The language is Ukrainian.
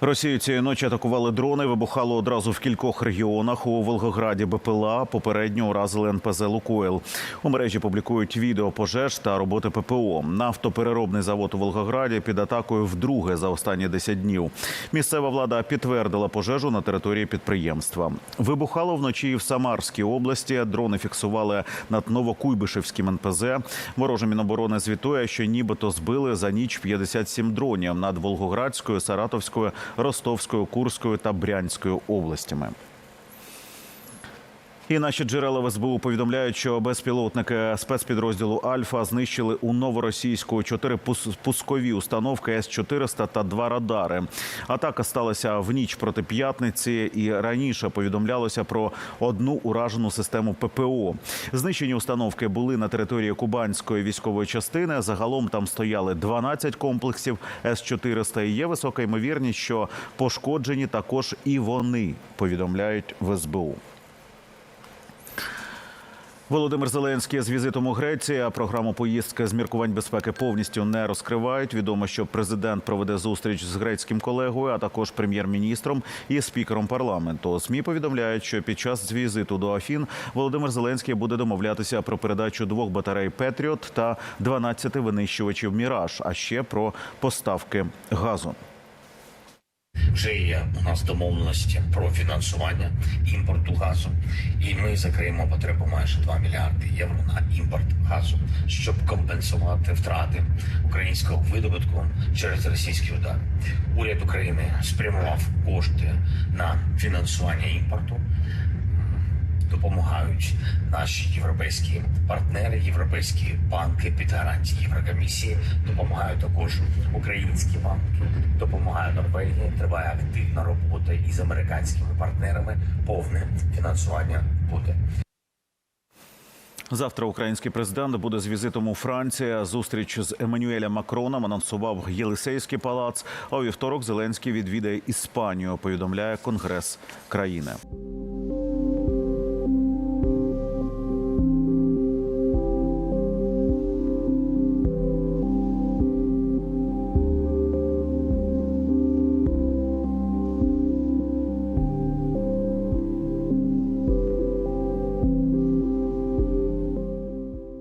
Росію цієї ночі атакували дрони. Вибухало одразу в кількох регіонах. У Волгограді БПЛА попередньо уразили НПЗ Лукойл. У мережі публікують відео пожеж та роботи ППО. Нафтопереробний завод у Волгограді під атакою вдруге за останні 10 днів. Місцева влада підтвердила пожежу на території підприємства. Вибухало вночі і в Самарській області. Дрони фіксували над Новокуйбишевським НПЗ. Вороже Міноборони звітує, що нібито збили за ніч 57 дронів над Волгоградською, Саратовською, Ростовською, Курською та Брянською областями. І наші джерела в СБУ повідомляють, що безпілотники спецпідрозділу Альфа знищили у новоросійську чотири пус- пускові установки С-400 та два радари. Атака сталася в ніч проти п'ятниці, і раніше повідомлялося про одну уражену систему ППО. Знищені установки були на території кубанської військової частини. Загалом там стояли 12 комплексів С-400. І є висока ймовірність, що пошкоджені також і вони повідомляють в СБУ. Володимир Зеленський з візитом у Греції. а Програму поїздки з міркувань безпеки повністю не розкривають. Відомо, що президент проведе зустріч з грецьким колегою, а також прем'єр-міністром і спікером парламенту. СМІ повідомляють, що під час візиту до Афін Володимир Зеленський буде домовлятися про передачу двох батарей Петріот та 12 винищувачів Міраж, а ще про поставки газу. Вже є у нас домовленості про фінансування імпорту газу, і ми закриємо потребу майже 2 мільярди євро на імпорт газу, щоб компенсувати втрати українського видобутку через російський удар. Уряд України спрямував кошти на фінансування імпорту. Допомагають наші європейські партнери, європейські банки під гарантії Єврокомісії. Допомагають також українські банки. Допомагає Норвегія. Триває активна робота із американськими партнерами. Повне фінансування буде. Завтра український президент буде з візитом у Франції. Зустріч з Еммануелем Макроном анонсував Єлисейський палац. А у вівторок Зеленський відвідає Іспанію. Повідомляє Конгрес країни.